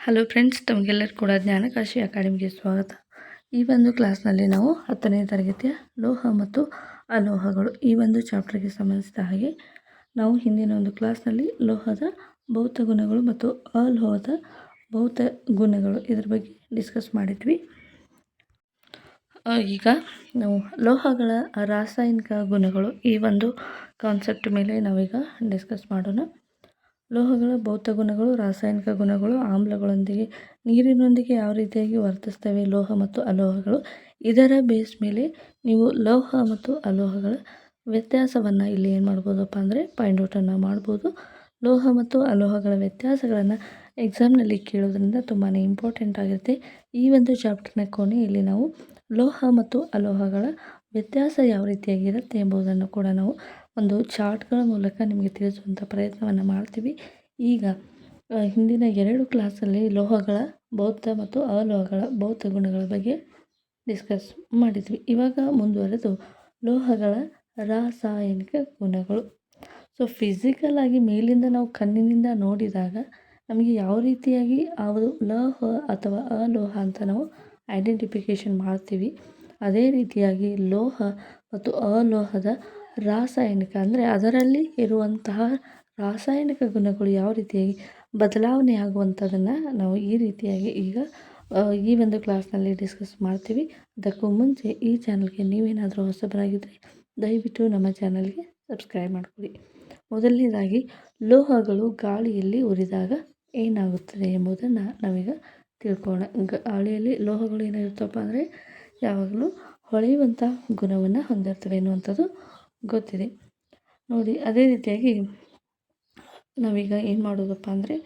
Hello friends ತಮಗೆಲ್ಲರೂ ಕೂಡ ಜ್ಞಾನಕಾಶಿ ಅಕಾಡೆಮಿಗೆ ಸ್ವಾಗತ. ಈ ಒಂದು ಕ್ಲಾಸ್ನಲ್ಲಿ ನಾವು ಹತ್ತನೇ ತರಗತಿಯ ಲೋಹ ಮತ್ತು ಅಲೋಹಗಳು ಈ ಒಂದು ಚಾಪ್ಟರ್ಗೆ ಸಂಬಂಧಿಸಿದ ಹಾಗೆ ನಾವು ಹಿಂದಿನ ಒಂದು ಕ್ಲಾಸ್ನಲ್ಲಿ ಲೋಹದ ಭೌತ ಗುಣಗಳು ಮತ್ತು ಅಲೋಹದ ಭೌತ ಗುಣಗಳು ಇದರ ಬಗ್ಗೆ ಡಿಸ್ಕಸ್ ಮಾಡಿದ್ವಿ. ಈಗ ನಾವು ಲೋಹಗಳ ರಾಸಾಯನಿಕ ಗುಣಗಳು ಈ ಒಂದು ಕಾನ್ಸೆಪ್ಟ್ ಮೇಲೆ ನಾವೀಗ ಡಿಸ್ಕಸ್ ಮಾಡೋಣ. ಲೋಹಗಳ, ಭೌತ ಗುಣಗಳು, ರಾಸಾಯನಿಕ ಗುಣಗಳು, ಆಮ್ಲಗಳೊಂದಿಗೆ, ನೀರಿನೊಂದಿಗೆ ಯಾವ ರೀತಿಯಾಗಿ ವರ್ತಿಸ್ತವೆ? ಲೋಹ ಮತ್ತು ಅಲೋಹಗಳು. ಇದರ ಬೇಸ್ ಮೇಲೆ ನೀವು ಲೋಹ ಮತ್ತು ಅಲೋಹಗಳ ವ್ಯತ್ಯಾಸವನ್ನು ಇಲ್ಲಿ ಏನು ಮಾಡ್ಬೋದಪ್ಪ ಅಂದರೆ ಪಾಯಿಂಟ್ ಔಟನ್ನು ಮಾಡ್ಬೋದು. ಲೋಹ ಮತ್ತು ಅಲೋಹಗಳ ವ್ಯತ್ಯಾಸಗಳನ್ನು ಎಕ್ಸಾಮ್ನಲ್ಲಿ ಕೇಳೋದ್ರಿಂದ ತುಂಬಾ ಇಂಪಾರ್ಟೆಂಟ್ ಆಗಿರುತ್ತೆ. ಈ ಒಂದು ಚಾಪ್ಟರ್ನ ಕೊನೆಯಲ್ಲಿ ನಾವು ಲೋಹ ಮತ್ತು ಅಲೋಹಗಳ ವ್ಯತ್ಯಾಸ ಯಾವ ರೀತಿಯಾಗಿರುತ್ತೆ ಎಂಬುದನ್ನು ಕೂಡ ನಾವು ಒಂದು ಚಾರ್ಟ್ಗಳ ಮೂಲಕ ನಿಮಗೆ ತಿಳಿಸುವಂಥ ಪ್ರಯತ್ನವನ್ನು ಮಾಡ್ತೀವಿ. ಈಗ ಹಿಂದಿನ ಎರಡು ಕ್ಲಾಸಲ್ಲಿ ಲೋಹಗಳ ಭೌತ ಮತ್ತು ಅಲೋಹಗಳ ಭೌತ ಗುಣಗಳ ಬಗ್ಗೆ ಡಿಸ್ಕಸ್ ಮಾಡಿದ್ವಿ. ಇವಾಗ ಮುಂದುವರೆದು ಲೋಹಗಳ ರಾಸಾಯನಿಕ ಗುಣಗಳು. ಸೊ, ಫಿಸಿಕಲ್ ಆಗಿ ಮೇಲಿಂದ ನಾವು ಕಣ್ಣಿನಿಂದ ನೋಡಿದಾಗ ನಮಗೆ ಯಾವ ರೀತಿಯಾಗಿ ಅದು ಲೋಹ ಅಥವಾ ಅಲೋಹ ಅಂತ ನಾವು ಐಡೆಂಟಿಫಿಕೇಷನ್ ಮಾಡ್ತೀವಿ. ಅದೇ ರೀತಿಯಾಗಿ ಲೋಹ ಮತ್ತು ಅಲೋಹದ ರಾಸಾಯನಿಕ ಅಂದರೆ ಅದರಲ್ಲಿ ಇರುವಂತಹ ರಾಸಾಯನಿಕ ಗುಣಗಳು ಯಾವ ರೀತಿಯಾಗಿ ಬದಲಾವಣೆ ಆಗುವಂಥದ್ದನ್ನು ನಾವು ಈ ರೀತಿಯಾಗಿ ಈಗ ಈ ಒಂದು ಕ್ಲಾಸ್ನಲ್ಲಿ ಡಿಸ್ಕಸ್ ಮಾಡ್ತೀವಿ. ಅದಕ್ಕೂ ಮುಂಚೆ ಈ ಚಾನಲ್ಗೆ ನೀವೇನಾದರೂ ಹೊಸಬರಾಗಿದ್ದರೆ ದಯವಿಟ್ಟು ನಮ್ಮ ಚಾನಲ್ಗೆ ಸಬ್ಸ್ಕ್ರೈಬ್ ಮಾಡ್ಕೊಳ್ಳಿ ಮೊದಲನೇದಾಗಿ, ಲೋಹಗಳು ಗಾಳಿಯಲ್ಲಿ ಉರಿದಾಗ ಏನಾಗುತ್ತದೆ ಎಂಬುದನ್ನು ನಾವೀಗ ತಿಳ್ಕೋಣ. ಗಾಳಿಯಲ್ಲಿ ಲೋಹಗಳು ಏನಾಗಿರ್ತಪ್ಪ ಅಂದರೆ ಯಾವಾಗಲೂ ಹೊಳೆಯುವಂಥ ಗುಣವನ್ನು ಹೊಂದಿರ್ತವೆ ಎನ್ನುವಂಥದ್ದು ಗೊತ್ತಿದೆ. ನೋಡಿ, ಅದೇ ರೀತಿಯಾಗಿ ನಾವೀಗ ಏನು ಮಾಡೋದಪ್ಪ ಅಂದರೆ,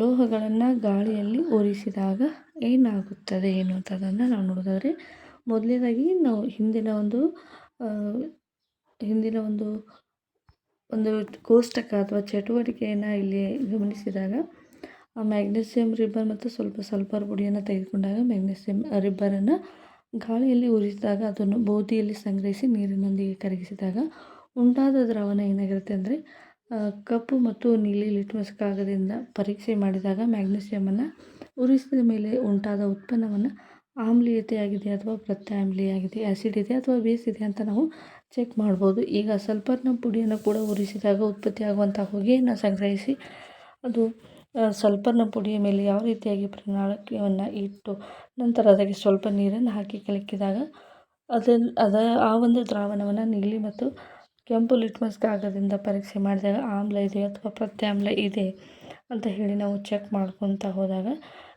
ಲೋಹಗಳನ್ನು ಗಾಳಿಯಲ್ಲಿ ಉರಿಸಿದಾಗ ಏನಾಗುತ್ತದೆ ಎನ್ನುವಂಥದ್ದನ್ನು ನಾವು ನೋಡೋದಾದರೆ ಮೊದಲನೇದಾಗಿ ನಾವು ಹಿಂದಿನ ಒಂದು ಹಿಂದಿನ ಒಂದು ಒಂದು ಕೋಷ್ಟಕ ಅಥವಾ ಚಟುವಟಿಕೆಯನ್ನು ಇಲ್ಲಿ ಗಮನಿಸಿದಾಗ, ಆ ಮ್ಯಾಗ್ನೀಸಿಯಂ ರಿಬ್ಬರ್ ಮತ್ತು ಸ್ವಲ್ಪ ಸಲ್ಫರ್ ಪುಡಿಯನ್ನು ತೆಗೆದುಕೊಂಡಾಗ ಮ್ಯಾಗ್ನೀಸಿಯಂ ರಿಬ್ಬರನ್ನು ಗಾಳಿಯಲ್ಲಿ ಉರಿಸಿದಾಗ ಅದನ್ನು ಬೂದಿಯಲ್ಲಿ ಸಂಗ್ರಹಿಸಿ ನೀರಿನೊಂದಿಗೆ ಕರಗಿಸಿದಾಗ ಉಂಟಾದ ದ್ರಾವಣ ಏನಾಗಿರುತ್ತೆ ಅಂದರೆ ಕಪ್ಪು ಮತ್ತು ನೀಲಿ ಲಿಟ್ಮಸ್ ಕಾಗದದಿಂದ ಪರೀಕ್ಷೆ ಮಾಡಿದಾಗ ಮ್ಯಾಗ್ನೀಸಿಯಮನ್ನು ಉರಿಸಿದ ಮೇಲೆ ಉಂಟಾದ ಉತ್ಪನ್ನವನ್ನು ಆಮ್ಲೀಯತೆಯಾಗಿದೆ ಅಥವಾ ಪ್ರತ್ಯಾಮ್ಲೀಯಾಗಿದೆ ಆ್ಯಸಿಡ್ ಇದೆ ಅಥವಾ ಬೇಸ್ ಇದೆ ಅಂತ ನಾವು ಚೆಕ್ ಮಾಡ್ಬೋದು. ಈಗ ಸಲ್ಫರ್ನ ಪುಡಿಯನ್ನು ಕೂಡ ಉರಿಸಿದಾಗ ಉತ್ಪತ್ತಿಯಾಗುವಂಥ ಹೊಗೆಯನ್ನು ಸಂಗ್ರಹಿಸಿ ಅದು ಸಲ್ಫರ್ನ ಪುಡಿಯ ಮೇಲೆ ಯಾವ ರೀತಿಯಾಗಿ ಪ್ರಣಾಳಿಕೆಯನ್ನು ಇಟ್ಟು ನಂತರ ಅದಕ್ಕೆ ಸ್ವಲ್ಪ ನೀರನ್ನು ಹಾಕಿ ಕಲಕಿದಾಗ ಅದನ್ನು ಅದ ಆ ಒಂದು ದ್ರಾವಣವನ್ನು ನೀಲಿ ಮತ್ತು ಕೆಂಪು ಲಿಟ್ಮಸ್ ಕಾಗದದಿಂದ ಪರೀಕ್ಷೆ ಮಾಡಿದಾಗ ಆಮ್ಲ ಇದೆ ಅಥವಾ ಪ್ರತ್ಯಾಮ್ಲ ಇದೆ ಅಂತ ಹೇಳಿ ನಾವು ಚೆಕ್ ಮಾಡ್ಕೊತಾ ಹೋದಾಗ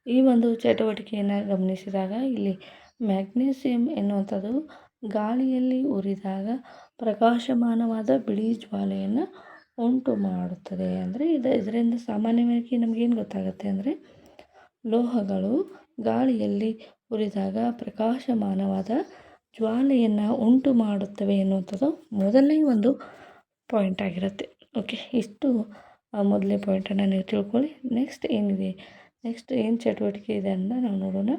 ಈ ಒಂದು ಚಟುವಟಿಕೆಯನ್ನು ಗಮನಿಸಿದಾಗ ಇಲ್ಲಿ ಮ್ಯಾಗ್ನೀಸಿಯಂ ಎನ್ನುವಂಥದ್ದು ಗಾಳಿಯಲ್ಲಿ ಉರಿದಾಗ ಪ್ರಕಾಶಮಾನವಾದ ಬಿಳಿ ಜ್ವಾಲೆಯನ್ನು ಉಂಟು ಮಾಡುತ್ತದೆ. ಅಂದರೆ ಇದು, ಇದರಿಂದ ಸಾಮಾನ್ಯವಾಗಿ ನಮಗೇನು ಗೊತ್ತಾಗುತ್ತೆ ಅಂದರೆ, ಲೋಹಗಳು ಗಾಳಿಯಲ್ಲಿ ಉರಿದಾಗ ಪ್ರಕಾಶಮಾನವಾದ ಜ್ವಾಲೆಯನ್ನು ಉಂಟು ಮಾಡುತ್ತವೆ ಎನ್ನುವಂಥದ್ದು ಮೊದಲನೇ ಒಂದು ಪಾಯಿಂಟ್ ಆಗಿರುತ್ತೆ. ಓಕೆ ಇಷ್ಟು ಮೊದಲನೇ ಪಾಯಿಂಟನ್ನು ನೀವು ತಿಳ್ಕೊಳ್ಳಿ. ನೆಕ್ಸ್ಟ್ ಏನಿದೆ? ನೆಕ್ಸ್ಟ್ ಏನು ಚಟುವಟಿಕೆ ಇದೆ ಅಂತ ನಾವು ನೋಡೋಣ.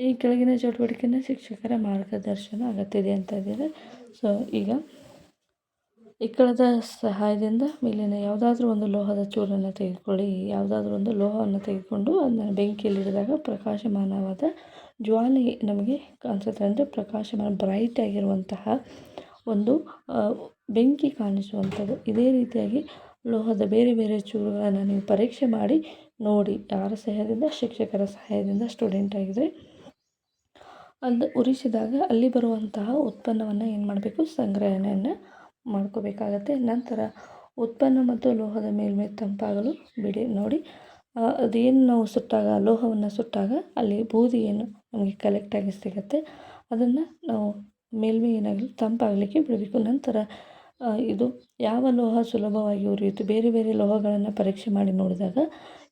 ಈ ಕೆಳಗಿನ ಚಟುವಟಿಕೆನ ಶಿಕ್ಷಕರ ಮಾರ್ಗದರ್ಶನ ಅಗತ್ಯ ಇದೆ ಅಂತ ಇದ್ದಾರೆ ಸೊ ಈಗ ಇಕ್ಕಳದ ಸಹಾಯದಿಂದ ಮೇಲಿನ ಯಾವುದಾದ್ರೂ ಒಂದು ಲೋಹದ ಚೂರನ್ನು ತೆಗೆದುಕೊಳ್ಳಿ. ಯಾವುದಾದ್ರೂ ಒಂದು ಲೋಹವನ್ನು ತೆಗೆದುಕೊಂಡು ಅದನ್ನು ಬೆಂಕಿಯಲ್ಲಿ ಇಡಿದಾಗ ಪ್ರಕಾಶಮಾನವಾದ ಜ್ವಾಲೆ ನಮಗೆ ಕಾಣಿಸುತ್ತೆ. ಅಂದರೆ ಪ್ರಕಾಶಮಾನ ಬ್ರೈಟ್ ಆಗಿರುವಂತಹ ಒಂದು ಬೆಂಕಿ ಕಾಣಿಸುವಂಥದ್ದು. ಇದೇ ರೀತಿಯಾಗಿ ಲೋಹದ ಬೇರೆ ಬೇರೆ ಚೂರುಗಳನ್ನು ನೀವು ಪರೀಕ್ಷೆ ಮಾಡಿ ನೋಡಿ. ಯಾರ ಸಹಾಯದಿಂದ? ಶಿಕ್ಷಕರ ಸಹಾಯದಿಂದ ಸ್ಟೂಡೆಂಟ್ ಆಗಿದ್ದರೆ ಅದು ಉರಿಸಿದಾಗ ಅಲ್ಲಿ ಬರುವಂತಹ ಉತ್ಪನ್ನವನ್ನು ಏನು ಮಾಡಬೇಕು? ಸಂಗ್ರಹಣೆಯನ್ನು ಮಾಡ್ಕೋಬೇಕಾಗತ್ತೆ. ನಂತರ ಉತ್ಪನ್ನ ಮತ್ತು ಲೋಹದ ಮೇಲ್ಮೈ ತಂಪಾಗಲು ಬಿಡಿ, ನೋಡಿ. ಅದೇನು ನಾವು ಸುಟ್ಟಾಗ, ಲೋಹವನ್ನು ಸುಟ್ಟಾಗ ಅಲ್ಲಿ ಬೂದಿ ಏನು ನಮಗೆ ಕಲೆಕ್ಟಾಗಿ ಸಿಗುತ್ತೆ. ಅದನ್ನು ನಾವು ಮೇಲ್ಮೈ ಏನಾಗಲಿ ತಂಪಾಗಲಿಕ್ಕೆ ಬಿಡಬೇಕು. ನಂತರ ಇದು ಯಾವ ಲೋಹ ಸುಲಭವಾಗಿ ಉರಿಯಿತು ಬೇರೆ ಬೇರೆ ಲೋಹಗಳನ್ನು ಪರೀಕ್ಷೆ ಮಾಡಿ ನೋಡಿದಾಗ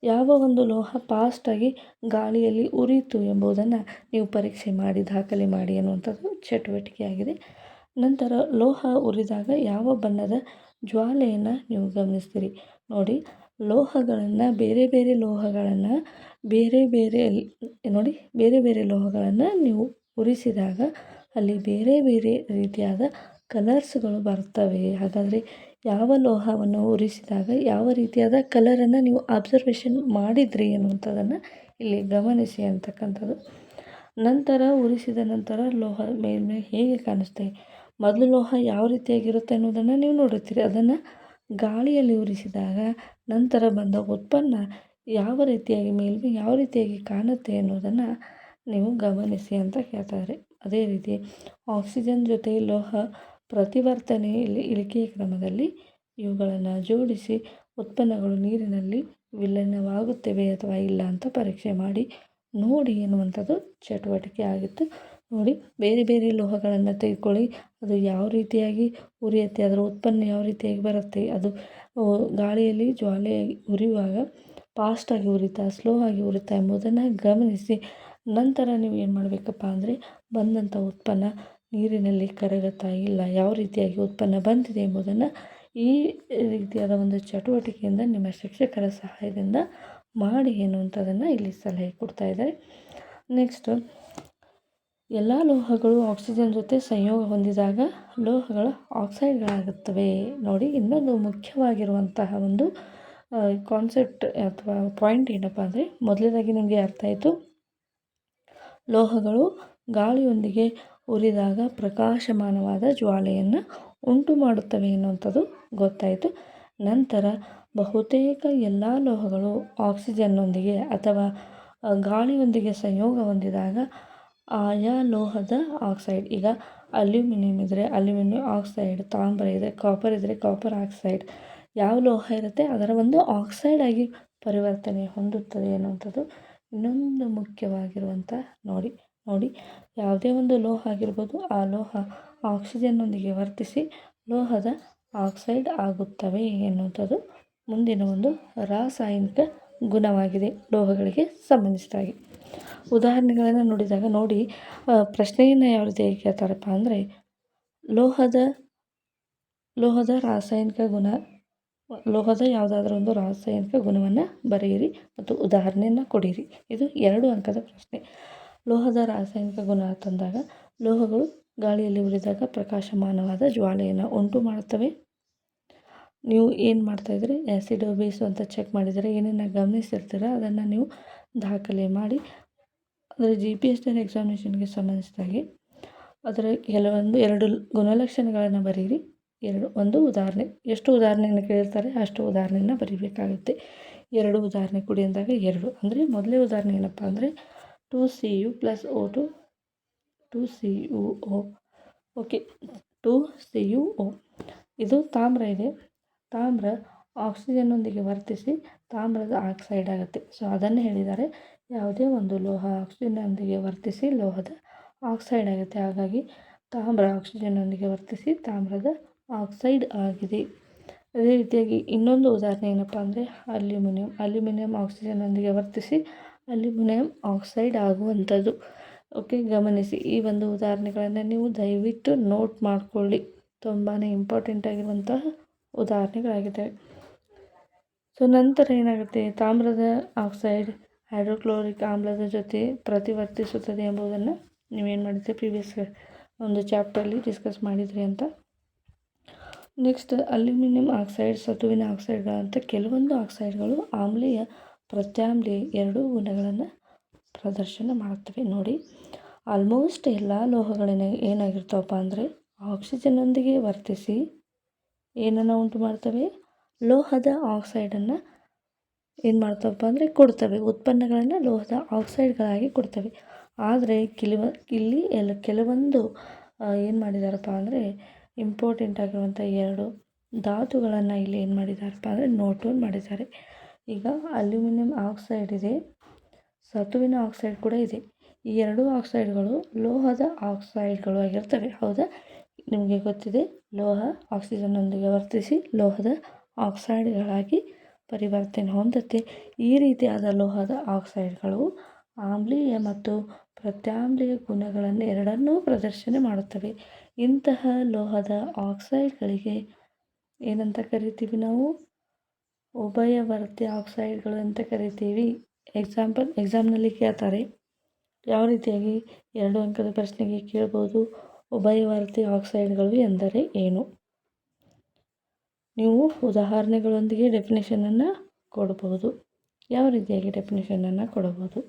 ಯಾವ ಒಂದು ಲೋಹ ಫಾಸ್ಟಾಗಿ ಗಾಳಿಯಲ್ಲಿ ಉರಿಯಿತು ಎಂಬುದನ್ನು ನೀವು ಪರೀಕ್ಷೆ ಮಾಡಿ, ದಾಖಲೆ ಮಾಡಿ ಅನ್ನುವಂಥದ್ದು ಚಟುವಟಿಕೆಯಾಗಿದೆ. ನಂತರ ಲೋಹ ಉರಿದಾಗ ಯಾವ ಬಣ್ಣದ ಜ್ವಾಲೆಯನ್ನು ನೀವು ಗಮನಿಸ್ತೀರಿ? ನೋಡಿ, ಲೋಹಗಳನ್ನು ಬೇರೆ ಬೇರೆ ಲೋಹಗಳನ್ನು ಬೇರೆ ಬೇರೆ ನೋಡಿ, ಬೇರೆ ಬೇರೆ ಲೋಹಗಳನ್ನು ನೀವು ಉರಿಸಿದಾಗ ಅಲ್ಲಿ ಬೇರೆ ಬೇರೆ ರೀತಿಯಾದ ಕಲರ್ಸ್ಗಳು ಬರ್ತವೆ. ಹಾಗಾದರೆ ಯಾವ ಲೋಹವನ್ನು ಉರಿಸಿದಾಗ ಯಾವ ರೀತಿಯಾದ ಕಲರನ್ನು ನೀವು ಅಬ್ಸರ್ವೇಷನ್ ಮಾಡಿದ್ರಿ ಅನ್ನುವಂಥದ್ದನ್ನು ಇಲ್ಲಿ ಗಮನಿಸಿ ಅಂತಕ್ಕಂಥದ್ದು. ನಂತರ ಉರಿಸಿದ ನಂತರ ಲೋಹ ಮೇಲ್ಮೈ ಹೇಗೆ ಕಾಣಿಸುತ್ತೆ ಮೊದಲು ಲೋಹ ಯಾವ ರೀತಿಯಾಗಿರುತ್ತೆ ಅನ್ನೋದನ್ನು ನೀವು ನೋಡುತ್ತೀರಿ ಅದನ್ನು ಗಾಳಿಯಲ್ಲಿ ಉರಿಸಿದಾಗ ನಂತರ ಬಂದ ಉತ್ಪನ್ನ ಯಾವ ರೀತಿಯಾಗಿ ಮೇಲ್ಮೈ, ಯಾವ ರೀತಿಯಾಗಿ ಕಾಣುತ್ತೆ ಅನ್ನೋದನ್ನು ನೀವು ಗಮನಿಸಿ ಅಂತ ಹೇಳ್ತಾರೆ. ಅದೇ ರೀತಿ ಆಕ್ಸಿಜನ್ ಜೊತೆ ಲೋಹ ಪ್ರತಿವರ್ತನೆಯಲ್ಲಿ ಇಳಿಕೆ ಕ್ರಮದಲ್ಲಿ ಇವುಗಳನ್ನು ಜೋಡಿಸಿ ಉತ್ಪನ್ನಗಳು ನೀರಿನಲ್ಲಿ ವಿಲೀನವಾಗುತ್ತವೆ ಅಥವಾ ಇಲ್ಲ ಅಂತ ಪರೀಕ್ಷೆ ಮಾಡಿ ನೋಡಿ ಎನ್ನುವಂಥದ್ದು ಚಟುವಟಿಕೆ ಆಗಿತ್ತು. ನೋಡಿ, ಬೇರೆ ಬೇರೆ ಲೋಹಗಳನ್ನು ತೆಗೆದುಕೊಳ್ಳಿ. ಅದು ಯಾವ ರೀತಿಯಾಗಿ ಉರಿಯುತ್ತೆ, ಅದರ ಉತ್ಪನ್ನ ಯಾವ ರೀತಿಯಾಗಿ ಬರುತ್ತೆ, ಅದು ಗಾಳಿಯಲ್ಲಿ ಜ್ವಾಲೆಯಾಗಿ ಉರಿಯುವಾಗ ಫಾಸ್ಟಾಗಿ ಉರಿತಾ ಸ್ಲೋ ಆಗಿ ಉರಿತಾ ಎಂಬುದನ್ನು ಗಮನಿಸಿ. ನಂತರ ನೀವು ಏನು ಮಾಡಬೇಕಪ್ಪ ಅಂದರೆ ಬಂದಂಥ ಉತ್ಪನ್ನ ನೀರಿನಲ್ಲಿ ಕರಗತಾ ಇಲ್ಲ, ಯಾವ ರೀತಿಯಾಗಿ ಉತ್ಪನ್ನ ಬಂದಿದೆ ಎಂಬುದನ್ನು ಈ ರೀತಿಯಾದ ಒಂದು ಚಟುವಟಿಕೆಯಿಂದ ನಿಮ್ಮ ಶಿಕ್ಷಕರ ಸಹಾಯದಿಂದ ಮಾಡಿ ಏನು ಅಂತದನ್ನು ಇಲ್ಲಿ ಸಲಹೆ ಕೊಡ್ತಾ ಇದ್ದಾರೆ. ನೆಕ್ಸ್ಟು ಎಲ್ಲ ಲೋಹಗಳು ಆಕ್ಸಿಜನ್ ಜೊತೆ ಸಂಯೋಗ ಹೊಂದಿದಾಗ ಲೋಹಗಳು ಆಕ್ಸೈಡ್ಗಳಾಗುತ್ತವೆ ನೋಡಿ, ಇನ್ನೊಂದು ಮುಖ್ಯವಾಗಿರುವಂತಹ ಒಂದು ಕಾನ್ಸೆಪ್ಟ್ ಅಥವಾ ಪಾಯಿಂಟ್ ಏನಪ್ಪ ಅಂದರೆ, ಮೊದಲನೇದಾಗಿ ನಿಮಗೆ ಅರ್ಥ ಆಯಿತು. ಲೋಹಗಳು ಗಾಳಿಯೊಂದಿಗೆ ಉರಿದಾಗ ಪ್ರಕಾಶಮಾನವಾದ ಜ್ವಾಲೆಯನ್ನು ಉಂಟು ಮಾಡುತ್ತವೆ ಎನ್ನುವಂಥದ್ದು ಗೊತ್ತಾಯಿತು. ನಂತರ ಬಹುತೇಕ ಎಲ್ಲ ಲೋಹಗಳು ಆಕ್ಸಿಜನ್ನೊಂದಿಗೆ ಅಥವಾ ಗಾಳಿಯೊಂದಿಗೆ ಸಂಯೋಗ ಹೊಂದಿದಾಗ ಆಯಾ ಲೋಹದ ಆಕ್ಸೈಡ್. ಈಗ ಅಲ್ಯೂಮಿನಿಯಂ ಇದ್ದರೆ ಅಲ್ಯೂಮಿನಿಯಂ ಆಕ್ಸೈಡ್, ತಾಮ್ರ ಇದ್ದರೆ ಕಾಪರ್ ಇದ್ದರೆ ಕಾಪರ್ ಆಕ್ಸೈಡ್ ಯಾವ ಲೋಹ ಇರುತ್ತೆ? ಅದರ ಒಂದು ಆಕ್ಸೈಡ್ ಆಗಿ ಪರಿವರ್ತನೆ ಹೊಂದುತ್ತದೆ ಅನ್ನುವಂಥದ್ದು ಇನ್ನೊಂದು ಮುಖ್ಯವಾಗಿರುವಂಥ ನೋಡಿ ನೋಡಿ. ಯಾವುದೇ ಒಂದು ಲೋಹ ಆಗಿರ್ಬೋದು, ಆ ಲೋಹ ಆಕ್ಸಿಜನ್ನೊಂದಿಗೆ ವರ್ತಿಸಿ ಲೋಹದ ಆಕ್ಸೈಡ್ ಆಗುತ್ತವೆ ಎನ್ನುವಂಥದ್ದು ಮುಂದಿನ ಒಂದು ರಾಸಾಯನಿಕ ಗುಣವಾಗಿದೆ ಲೋಹಗಳಿಗೆ ಸಂಬಂಧಿಸಿದಾಗೆ. ಉದಾಹರಣೆಗಳನ್ನು ನೋಡಿದಾಗ ನೋಡಿ ಪ್ರಶ್ನೆಯನ್ನು ಯಾವ ರೀತಿ ಕೇಳ್ತಾರಪ್ಪ ಅಂದರೆ, ಲೋಹದ ಲೋಹದ ರಾಸಾಯನಿಕ ಗುಣ, ಲೋಹದ ಯಾವುದಾದ್ರೂ ಒಂದು ರಾಸಾಯನಿಕ ಗುಣವನ್ನು ಬರೆಯಿರಿ ಮತ್ತು ಉದಾಹರಣೆಯನ್ನು ಕೊಡಿರಿ. ಇದು ಎರಡು ಅಂಕದ ಪ್ರಶ್ನೆ. ಲೋಹದ ರಾಸಾಯನಿಕ ಗುಣ ಅಂತಂದಾಗ ಲೋಹಗಳು ಗಾಳಿಯಲ್ಲಿ ಉರಿದಾಗ ಪ್ರಕಾಶಮಾನವಾದ ಜ್ವಾಲೆಯನ್ನು ಉಂಟು ಮಾಡುತ್ತವೆ. ನೀವು ಏನು ಮಾಡ್ತಾಯಿದ್ರಿ ಆ್ಯಸಿಡ್ ಬೇಸು ಅಂತ ಚೆಕ್ ಮಾಡಿದರೆ ಏನೇನು ಗಮನಿಸಿರ್ತೀರ? ಅದನ್ನು ನೀವು ದಾಖಲೆ ಮಾಡಿ ಅಂದರೆ ಜಿ ಪಿ ಎಸ್ ಟಿ ಎಕ್ಸಾಮಿನೇಷನ್ಗೆ ಸಂಬಂಧಿಸಿದಾಗೆ ಅದರ ಕೆಲವೊಂದು ಎರಡು ಗುಣಲಕ್ಷಣಗಳನ್ನು ಬರೀರಿ. ಎರಡು, ಒಂದು ಉದಾಹರಣೆ. ಎಷ್ಟು ಉದಾಹರಣೆಯನ್ನು ಕೇಳಿರ್ತಾರೆ ಅಷ್ಟು ಉದಾಹರಣೆಯನ್ನು ಬರೀಬೇಕಾಗುತ್ತೆ. ಎರಡು ಉದಾಹರಣೆ ಕೊಡಿ ಅಂದಾಗ ಎರಡು. ಅಂದರೆ ಮೊದಲೇ ಉದಾಹರಣೆ ಏನಪ್ಪ ಅಂದರೆ two C U plus O two two C U O okay two C U O ಇದು ತಾಮ್ರ ಇದೆ. ತಾಮ್ರ ಆಕ್ಸಿಜನ್ನೊಂದಿಗೆ ವರ್ತಿಸಿ ತಾಮ್ರದ ಆಕ್ಸೈಡ್ ಆಗುತ್ತೆ. ಸೊ ಅದನ್ನು ಹೇಳಿದ್ದಾರೆ. ಯಾವುದೇ ಒಂದು ಲೋಹ ಆಕ್ಸಿಜನ್ನೊಂದಿಗೆ ವರ್ತಿಸಿ ಲೋಹದ ಆಕ್ಸೈಡ್ ಆಗುತ್ತೆ. ಹಾಗಾಗಿ ತಾಮ್ರ ಆಕ್ಸಿಜನ್ನೊಂದಿಗೆ ವರ್ತಿಸಿ ತಾಮ್ರದ ಆಕ್ಸೈಡ್ ಆಗಿದೆ. ಅದೇ ರೀತಿಯಾಗಿ ಇನ್ನೊಂದು ಉದಾಹರಣೆ ಏನಪ್ಪ ಅಂದರೆ ಅಲ್ಯೂಮಿನಿಯಂ. ಅಲ್ಯೂಮಿನಿಯಂ ಆಕ್ಸಿಜನ್ನೊಂದಿಗೆ ವರ್ತಿಸಿ ಅಲ್ಯೂಮಿನಿಯಂ ಆಕ್ಸೈಡ್ ಆಗುವಂಥದ್ದು. ಓಕೆ ಗಮನಿಸಿ ಈ ಒಂದು ಉದಾಹರಣೆಗಳನ್ನು ನೀವು ದಯವಿಟ್ಟು ನೋಟ್ ಮಾಡಿಕೊಳ್ಳಿ. ತುಂಬಾ ಇಂಪಾರ್ಟೆಂಟ್ ಆಗಿರುವಂತಹ ಉದಾಹರಣೆಗಳಾಗಿದ್ದಾವೆ. ಸೊ ನಂತರ ಏನಾಗುತ್ತೆ? ತಾಮ್ರದ ಆಕ್ಸೈಡ್ ಹೈಡ್ರೋಕ್ಲೋರಿಕ್ ಆಮ್ಲದ ಜೊತೆ ಪ್ರತಿವರ್ತಿಸುತ್ತದೆ ಎಂಬುದನ್ನು ನೀವೇನು ಮಾಡಿದ್ರಿ? ಪ್ರೀವಿಯಸ್ ಒಂದು ಚಾಪ್ಟರಲ್ಲಿ ಡಿಸ್ಕಸ್ ಮಾಡಿದ್ರಿ ಅಂತ. ನೆಕ್ಸ್ಟ್ ಅಲ್ಯೂಮಿನಿಯಂ ಆಕ್ಸೈಡ್, ಸತುವಿನ ಆಕ್ಸೈಡ್ಗಳಂಥ ಕೆಲವೊಂದು ಆಕ್ಸೈಡ್ಗಳು ಆಮ್ಲೀಯ ಪ್ರತ್ಯಾಮ್ಲೀಯ ಎರಡೂ ಗುಣಗಳನ್ನು ಪ್ರದರ್ಶನ ಮಾಡುತ್ತವೆ. ನೋಡಿ ಆಲ್ಮೋಸ್ಟ್ ಎಲ್ಲ ಲೋಹಗಳನ್ನ ಏನಾಗಿರ್ತಾವಪ್ಪ ಅಂದರೆ ಆಕ್ಸಿಜನ್ನೊಂದಿಗೆ ವರ್ತಿಸಿ ಏನನ್ನು ಉಂಟು ಮಾಡ್ತವೆ? ಲೋಹದ ಆಕ್ಸೈಡನ್ನು ಏನು ಮಾಡ್ತವಪ್ಪ ಅಂದರೆ ಕೊಡ್ತವೆ. ಉತ್ಪನ್ನಗಳನ್ನು ಲೋಹದ ಆಕ್ಸೈಡ್ಗಳಾಗಿ ಕೊಡ್ತವೆ. ಆದರೆ ಕೆಲವ, ಇಲ್ಲಿ ಎಲ್ಲ ಕೆಲವೊಂದು ಏನು ಮಾಡಿದಾರಪ್ಪ ಅಂದರೆ ಇಂಪಾರ್ಟೆಂಟ್ ಆಗಿರುವಂಥ ಎರಡು ಧಾತುಗಳನ್ನು ಇಲ್ಲಿ ಏನು ಮಾಡಿದಾರಪ್ಪ ಅಂದರೆ ನೋಟ್ ಮಾಡಿದ್ದಾರೆ. ಈಗ ಅಲ್ಯೂಮಿನಿಯಂ ಆಕ್ಸೈಡ್ ಇದೆ, ಸತುವಿನ ಆಕ್ಸೈಡ್ ಕೂಡ ಇದೆ. ಈ ಎರಡೂ ಆಕ್ಸೈಡ್ಗಳು ಲೋಹದ ಆಕ್ಸೈಡ್ಗಳು ಆಗಿರ್ತವೆ. ಹೌದಾ? ನಿಮಗೆ ಗೊತ್ತಿದೆ, ಲೋಹ ಆಕ್ಸಿಜನ್ನೊಂದಿಗೆ ವರ್ತಿಸಿ ಲೋಹದ ಆಕ್ಸೈಡ್ಗಳಾಗಿ ಪರಿವರ್ತನೆ ಹೊಂದುತ್ತೆ. ಈ ರೀತಿಯಾದ ಲೋಹದ ಆಕ್ಸೈಡ್ಗಳು ಆಮ್ಲೀಯ ಮತ್ತು ಪ್ರತ್ಯಾಮ್ಲೀಯ ಗುಣಗಳನ್ನು ಎರಡನ್ನೂ ಪ್ರದರ್ಶನ ಮಾಡುತ್ತವೆ. ಇಂತಹ ಲೋಹದ ಆಕ್ಸೈಡ್ಗಳಿಗೆ ಏನಂತ ಕರಿತೀವಿ ನಾವು? ಉಭಯವರ್ತಿ ಆಕ್ಸೈಡ್ಗಳು ಅಂತ ಕರಿತೀವಿ. ಎಕ್ಸಾಂಪಲ್ ಎಕ್ಸಾಮ್ನಲ್ಲಿ ಕೇಳ್ತಾರೆ. ಯಾವ ರೀತಿಯಾಗಿ? ಎರಡು ಅಂಕದ ಪ್ರಶ್ನೆಗೆ ಕೇಳ್ಬೋದು. ಉಭಯವರ್ತಿ ಆಕ್ಸೈಡ್ಗಳು ಎಂದರೆ ಏನು? ನೀವು ಉದಾಹರಣೆಗಳೊಂದಿಗೆ ಡೆಫಿನೇಷನನ್ನು ಕೊಡಬಹುದು ಯಾವ ರೀತಿಯಾಗಿ ಡೆಫಿನೇಷನನ್ನು ಕೊಡಬಹುದು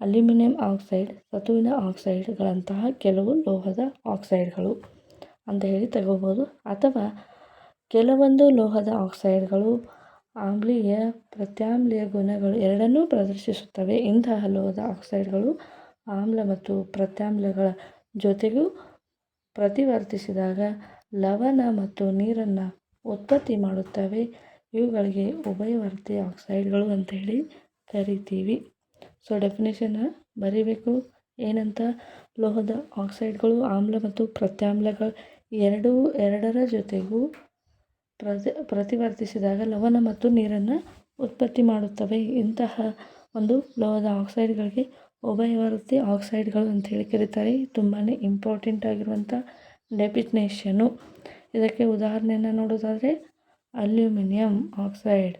ಅಲ್ಯೂಮಿನಿಯಂ ಆಕ್ಸೈಡ್, ಸತುವಿನ ಆಕ್ಸೈಡ್ಗಳಂತಹ ಕೆಲವು ಲೋಹದ ಆಕ್ಸೈಡ್ಗಳು ಅಂತ ಹೇಳಿ ತಗೋಬೋದು. ಅಥವಾ ಕೆಲವೊಂದು ಲೋಹದ ಆಕ್ಸೈಡ್ಗಳು ಆಮ್ಲೀಯ, ಪ್ರತ್ಯಾಮ್ಲೀಯ ಗುಣಗಳು ಎರಡನ್ನೂ ಪ್ರದರ್ಶಿಸುತ್ತವೆ. ಇಂತಹ ಲೋಹದ ಆಕ್ಸೈಡ್ಗಳು ಆಮ್ಲ ಮತ್ತು ಪ್ರತ್ಯಾಮ್ಲಗಳ ಜೊತೆಗೂ ಪ್ರತಿವರ್ತಿಸಿದಾಗ ಲವಣ ಮತ್ತು ನೀರನ್ನು ಉತ್ಪತ್ತಿ ಮಾಡುತ್ತವೆ. ಇವುಗಳಿಗೆ ಉಭಯವರ್ತಿ ಆಕ್ಸೈಡ್ಗಳು ಅಂತ ಹೇಳಿ ಕರಿತೀವಿ ಸೊ ಡೆಫಿನೇಷನ್ನ ಬರೀಬೇಕು. ಏನಂತ? ಲೋಹದ ಆಕ್ಸೈಡ್ಗಳು ಆಮ್ಲ ಮತ್ತು ಪ್ರತ್ಯಾಮ್ಲಗಳು ಎರಡೂ ಎರಡರ ಜೊತೆಗೂ ಪ್ರತಿ ಪ್ರತಿವರ್ತಿಸಿದಾಗ ಲವಣ ಮತ್ತು ನೀರನ್ನು ಉತ್ಪತ್ತಿ ಮಾಡುತ್ತವೆ. ಇಂತಹ ಒಂದು ಲೋಹದ ಆಕ್ಸೈಡ್ಗಳಿಗೆ ಉಭಯವರ್ತಿ ಆಕ್ಸೈಡ್ಗಳು ಅಂತ ಹೇಳಿ ಕರೀತಾರೆ ತುಂಬಾ ಇಂಪಾರ್ಟೆಂಟ್ ಆಗಿರುವಂಥ ಡೆಫಿನೇಷನು ಇದಕ್ಕೆ ಉದಾಹರಣೆಯನ್ನು ನೋಡೋದಾದರೆ ಅಲ್ಯೂಮಿನಿಯಂ ಆಕ್ಸೈಡ್.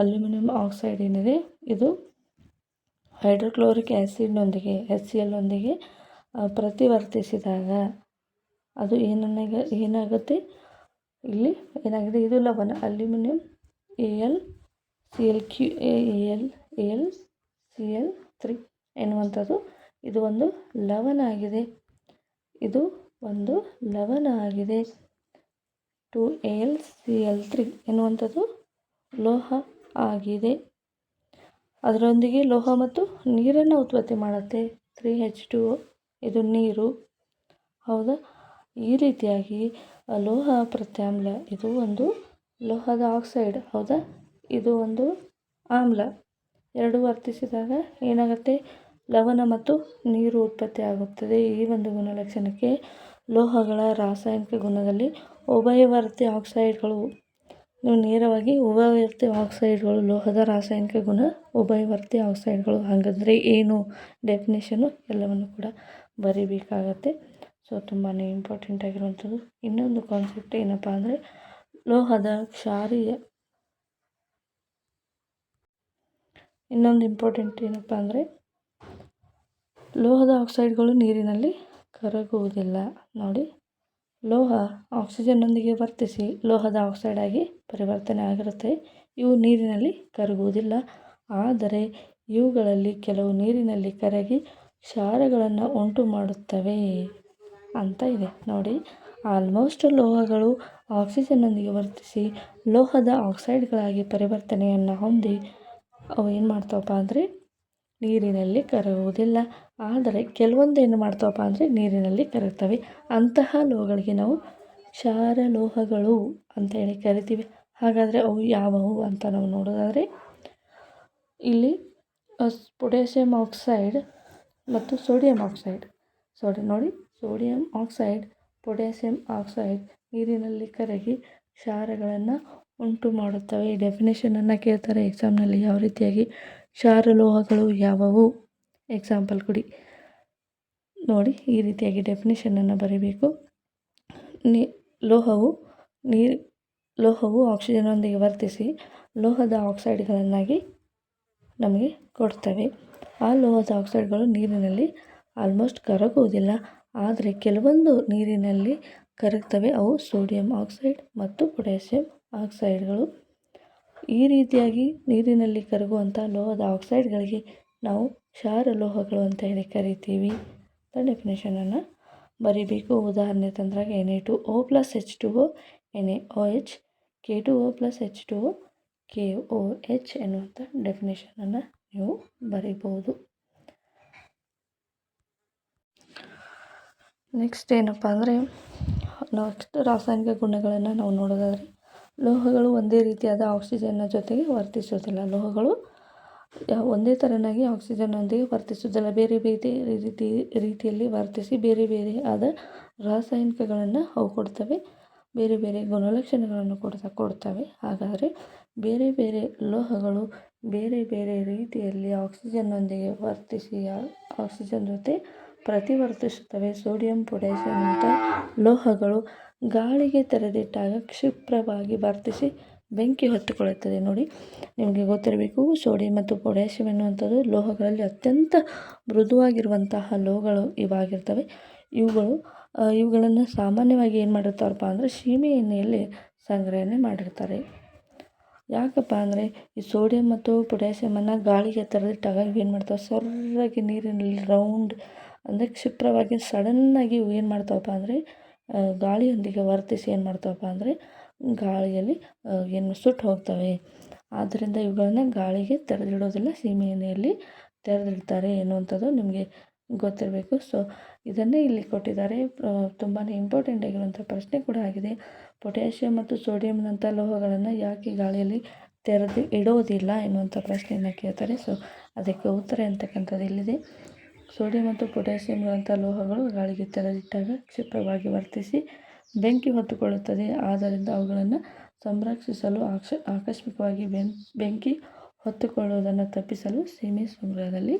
ಅಲ್ಯೂಮಿನಿಯಂ ಆಕ್ಸೈಡ್ ಏನಿದೆ? ಇದು ಹೈಡ್ರೋಕ್ಲೋರಿಕ್ ಆ್ಯಸಿಡ್ನೊಂದಿಗೆ ಎಸ್ ಸಿ ಎಲ್ನೊಂದಿಗೆ ಪ್ರತಿವರ್ತಿಸಿದಾಗ ಅದು ಏನನ್ನಾಗ ಏನಾಗುತ್ತೆ? ಇಲ್ಲಿ ಏನಾಗಿದೆ? ಇದು ಲವಣ aluminium A L C L Q A L A L C L three ಎನ್ನುವಂಥದ್ದು. ಇದು ಒಂದು ಲವಣ ಆಗಿದೆ. ಇದು ಒಂದು ಲವಣ ಆಗಿದೆ. Two L C L three ಎನ್ನುವಂಥದ್ದು ಲೋಹ ಆಗಿದೆ. ಅದರೊಂದಿಗೆ ಲೋಹ ಮತ್ತು ನೀರನ್ನು ಉತ್ಪತ್ತಿ ಮಾಡುತ್ತೆ. ತ್ರೀ ಹೆಚ್ ಟು ಇದು ನೀರು. ಹೌದಾ? ಈ ರೀತಿಯಾಗಿ ಲೋಹ ಪ್ರತ್ಯಾಮ್ಲ, ಇದು ಒಂದು ಲೋಹದ ಆಕ್ಸೈಡ್, ಹೌದಾ? ಇದು ಒಂದು ಆಮ್ಲ. ಎರಡು ವರ್ತಿಸಿದಾಗ ಏನಾಗುತ್ತೆ? ಲವಣ ಮತ್ತು ನೀರು ಉತ್ಪತ್ತಿ ಆಗುತ್ತದೆ. ಈ ಒಂದು ಗುಣಲಕ್ಷಣಕ್ಕೆ ಲೋಹಗಳ ರಾಸಾಯನಿಕ ಗುಣದಲ್ಲಿ ಉಭಯವರ್ತಿ ಆಕ್ಸೈಡ್ಗಳು. ನೀವು ನೇರವಾಗಿ ಉಭಯವರ್ತಿ ಆಕ್ಸೈಡ್ಗಳು, ಲೋಹದ ರಾಸಾಯನಿಕ ಗುಣ, ಉಭಯವರ್ತಿ ಆಕ್ಸೈಡ್ಗಳು ಹಾಗಾದರೆ ಏನು ಡೆಫಿನೇಷನು ಎಲ್ಲವನ್ನು ಕೂಡ ಬರೀಬೇಕಾಗತ್ತೆ. ಸೊ ತುಂಬಾ ಇಂಪಾರ್ಟೆಂಟ್ ಆಗಿರುವಂಥದ್ದು. ಇನ್ನೊಂದು ಕಾನ್ಸೆಪ್ಟ್ ಏನಪ್ಪ ಅಂದರೆ ಲೋಹದ ಕ್ಷಾರೀಯ ಇನ್ನೊಂದು ಇಂಪಾರ್ಟೆಂಟ್ ಏನಪ್ಪ ಅಂದರೆ ಲೋಹದ ಆಕ್ಸೈಡ್ಗಳು ನೀರಿನಲ್ಲಿ ಕರಗುವುದಿಲ್ಲ. ನೋಡಿ, ಲೋಹ ಆಕ್ಸಿಜನ್ನೊಂದಿಗೆ ವರ್ತಿಸಿ ಲೋಹದ ಆಕ್ಸೈಡ್ ಆಗಿ ಪರಿವರ್ತನೆ ಆಗಿರುತ್ತೆ. ಇವು ನೀರಿನಲ್ಲಿ ಕರಗುವುದಿಲ್ಲ. ಆದರೆ ಇವುಗಳಲ್ಲಿ ಕೆಲವು ನೀರಿನಲ್ಲಿ ಕರಗಿ ಕ್ಷಾರಗಳನ್ನು ಉಂಟು ಮಾಡುತ್ತವೆ ಅಂತ ಇದೆ. ನೋಡಿ, ಆಲ್ಮೋಸ್ಟ್ ಲೋಹಗಳು ಆಕ್ಸಿಜನ್ನೊಂದಿಗೆ ವರ್ತಿಸಿ ಲೋಹದ ಆಕ್ಸೈಡ್ಗಳಾಗಿ ಪರಿವರ್ತನೆಯನ್ನು ಹೊಂದಿ ಅವು ಏನು ಮಾಡ್ತಾವಪ್ಪ ಅಂದರೆ ನೀರಿನಲ್ಲಿ ಕರಗುವುದಿಲ್ಲ. ಆದರೆ ಕೆಲವೊಂದು ಏನು ಮಾಡ್ತಾವಪ್ಪ ಅಂದರೆ ನೀರಿನಲ್ಲಿ ಕರಗ್ತವೆ. ಅಂತಹ ಲೋಹಗಳಿಗೆ ನಾವು ಕ್ಷಾರ ಲೋಹಗಳು ಅಂತ ಹೇಳಿ ಕರಿತೀವಿ. ಹಾಗಾದರೆ ಅವು ಯಾವುವು ಅಂತ ನಾವು ನೋಡೋದಾದರೆ ಇಲ್ಲಿ ಪೊಟ್ಯಾಷಿಯಮ್ ಆಕ್ಸೈಡ್ ಮತ್ತು ಸೋಡಿಯಂ ಆಕ್ಸೈಡ್. ಸೋಡಿ, ನೋಡಿ, ಸೋಡಿಯಂ ಆಕ್ಸೈಡ್, ಪೊಟ್ಯಾಷಿಯಂ ಆಕ್ಸೈಡ್ ನೀರಿನಲ್ಲಿ ಕರಗಿ ಕ್ಷಾರಗಳನ್ನು ಉಂಟು ಮಾಡುತ್ತವೆ. ಈ ಡೆಫಿನೇಷನನ್ನು ಕೇಳ್ತಾರೆ ಎಕ್ಸಾಮ್ನಲ್ಲಿ ಯಾವ ರೀತಿಯಾಗಿ ಕ್ಷಾರಲೋಹಗಳು ಯಾವುವು. ಎಕ್ಸಾಂಪಲ್ ಕೊಡಿ. ನೋಡಿ, ಈ ರೀತಿಯಾಗಿ ಡೆಫಿನೇಷನನ್ನು ಬರೀಬೇಕು. ನೀ, ಲೋಹವು ನೀರು ಲೋಹವು ಆಕ್ಸಿಜನ್ನೊಂದಿಗೆ ವರ್ತಿಸಿ, ಲೋಹದ ಆಕ್ಸೈಡ್ಗಳನ್ನಾಗಿ ನಮಗೆ ಕೊಡ್ತವೆ. ಆ ಲೋಹದ ಆಕ್ಸೈಡ್ಗಳು ನೀರಿನಲ್ಲಿ ಆಲ್ಮೋಸ್ಟ್ ಕರಗುವುದಿಲ್ಲ. ಆದರೆ ಕೆಲವೊಂದು ನೀರಿನಲ್ಲಿ ಕರಗ್ತವೆ. ಅವು ಸೋಡಿಯಂ ಆಕ್ಸೈಡ್ ಮತ್ತು ಪೊಟ್ಯಾಸಿಯಂ ಆಕ್ಸೈಡ್ಗಳು ಈ ರೀತಿಯಾಗಿ ನೀರಿನಲ್ಲಿ ಕರಗುವಂಥ ಲೋಹದ ಆಕ್ಸೈಡ್ಗಳಿಗೆ ನಾವು ಕ್ಷಾರ ಲೋಹಗಳು ಅಂತ ಹೇಳಿ ಕರಿತೀವಿ. ಅಂತ ಡೆಫಿನೇಷನನ್ನು ಬರಿಬೇಕು. ಉದಾಹರಣೆ ತಂದ್ರಾಗ N A two O plus H two O N A O H K two O plus H two O K O H ಎನ್ನುವಂಥ ಡೆಫಿನೇಷನನ್ನು ನೀವು ಬರಿಬೋದು. ನೆಕ್ಸ್ಟ್ ಏನಪ್ಪ ಅಂದರೆ ನೆಕ್ಸ್ಟ್ ರಾಸಾಯನಿಕ ಗುಣಗಳನ್ನು ನಾವು ನೋಡೋದಾದರೆ, ಲೋಹಗಳು ಒಂದೇ ರೀತಿಯಾದ ಆಕ್ಸಿಜನ್ನ ಜೊತೆಗೆ ವರ್ತಿಸೋದಿಲ್ಲ ಲೋಹಗಳು ಒಂದೇ ಥರನಾಗಿ ಆಕ್ಸಿಜನ್ನೊಂದಿಗೆ ವರ್ತಿಸುವುದಿಲ್ಲ. ಬೇರೆ ಬೇರೆ ರೀತಿ, ರೀತಿಯಲ್ಲಿ ವರ್ತಿಸಿ ಬೇರೆ ಬೇರೆ ಆದ ರಾಸಾಯನಿಕಗಳನ್ನು ಅವು ಕೊಡ್ತವೆ. ಬೇರೆ ಬೇರೆ ಗುಣಲಕ್ಷಣಗಳನ್ನು ಕೊಡ್ತಾ, ಕೊಡ್ತವೆ. ಹಾಗಾದರೆ ಬೇರೆ ಬೇರೆ ಲೋಹಗಳು ಬೇರೆ ಬೇರೆ ರೀತಿಯಲ್ಲಿ ಆಕ್ಸಿಜನ್ನೊಂದಿಗೆ ವರ್ತಿಸಿ ಆಕ್ಸಿಜನ್ ಜೊತೆ ಪ್ರತಿವರ್ತಿಸುತ್ತವೆ. ಸೋಡಿಯಂ ಪೊಟ್ಯಾಷಿಯಂ ಅಂತ ಲೋಹಗಳು ಗಾಳಿಗೆ ತೆರೆದಿಟ್ಟಾಗ ಕ್ಷಿಪ್ರವಾಗಿ ವರ್ತಿಸಿ ಬೆಂಕಿ ಹೊತ್ತುಕೊಳ್ಳುತ್ತದೆ. ನೋಡಿ, ನಿಮಗೆ ಗೊತ್ತಿರಬೇಕು, ಸೋಡಿಯಂ ಮತ್ತು ಪೊಟ್ಯಾಷಿಯಂ ಎನ್ನುವಂಥದ್ದು ಲೋಹಗಳಲ್ಲಿ ಅತ್ಯಂತ ಮೃದುವಾಗಿರುವಂತಹ ಲೋಹಗಳು ಇವಾಗಿರ್ತವೆ. ಇವುಗಳು ಇವುಗಳನ್ನು ಸಾಮಾನ್ಯವಾಗಿ ಏನು ಮಾಡಿರ್ತಾರಪ್ಪ ಅಂದರೆ ಸೀಮೆ ಎಣ್ಣೆಯಲ್ಲಿ ಸಂಗ್ರಹಣೆ ಮಾಡಿರ್ತಾರೆ. ಯಾಕಪ್ಪ ಅಂದರೆ ಈ ಸೋಡಿಯಂ ಮತ್ತು ಪೊಟ್ಯಾಷಿಯಮನ್ನು ಗಾಳಿಗೆ ತೆರೆದಿಟ್ಟಾಗ ಏನು ಮಾಡ್ತಾವೆ? ಸೊರ್ರಾಗಿ ನೀರಿನಲ್ಲಿ ರೌಂಡ್ ಅಂದರೆ ಕ್ಷಿಪ್ರವಾಗಿ ಸಡನ್ನಾಗಿ ಇವು ಏನು ಮಾಡ್ತಾವಪ್ಪ ಅಂದರೆ ಗಾಳಿಯೊಂದಿಗೆ ವರ್ತಿಸಿ ಏನು ಮಾಡ್ತಾವಪ್ಪ ಅಂದರೆ ಗಾಳಿಯಲ್ಲಿ ಏನು ಸುಟ್ಟು ಹೋಗ್ತವೆ. ಆದ್ದರಿಂದ ಇವುಗಳನ್ನು ಗಾಳಿಗೆ ತೆರೆದಿಡೋದಿಲ್ಲ ಸೀಮೆ ಎಣ್ಣೆಯಲ್ಲಿ ತೆರೆದಿಡ್ತಾರೆ ಎನ್ನುವಂಥದ್ದು ನಿಮಗೆ ಗೊತ್ತಿರಬೇಕು. ಸೊ ಇದನ್ನೇ ಇಲ್ಲಿ ಕೊಟ್ಟಿದ್ದಾರೆ. ತುಂಬಾ ಇಂಪಾರ್ಟೆಂಟ್ ಆಗಿರುವಂಥ ಪ್ರಶ್ನೆ ಕೂಡ ಆಗಿದೆ. ಪೊಟ್ಯಾಷಿಯಂ ಮತ್ತು ಸೋಡಿಯಂನಂಥ ಲೋಹಗಳನ್ನು ಯಾಕೆ ಗಾಳಿಯಲ್ಲಿ ತೆರೆದು ಇಡೋದಿಲ್ಲ ಎನ್ನುವಂಥ ಪ್ರಶ್ನೆಯನ್ನು ಕೇಳ್ತಾರೆ. ಸೊ ಅದಕ್ಕೆ ಉತ್ತರ ಅಂತಕ್ಕಂಥದ್ದು ಇಲ್ಲಿದೆ. ಸೋಡಿಯಂ ಮತ್ತು ಪೊಟ್ಯಾಷಿಯಂಗಳಂಥ ಲೋಹಗಳು ಗಾಳಿಗೆ ತೆರೆದಿಟ್ಟಾಗ ಕ್ಷಿಪ್ರವಾಗಿ ವರ್ತಿಸಿ ಬೆಂಕಿ ಹೊತ್ತುಕೊಳ್ಳುತ್ತದೆ. ಆದ್ದರಿಂದ ಅವುಗಳನ್ನು ಸಂರಕ್ಷಿಸಲು ಆಕ್ಷ, ಆಕಸ್ಮಿಕವಾಗಿ ಬೆಂಕಿ ಹೊತ್ತುಕೊಳ್ಳುವುದನ್ನು ತಪ್ಪಿಸಲು ಸೀಮೆ ಸಂಗ್ರಹದಲ್ಲಿ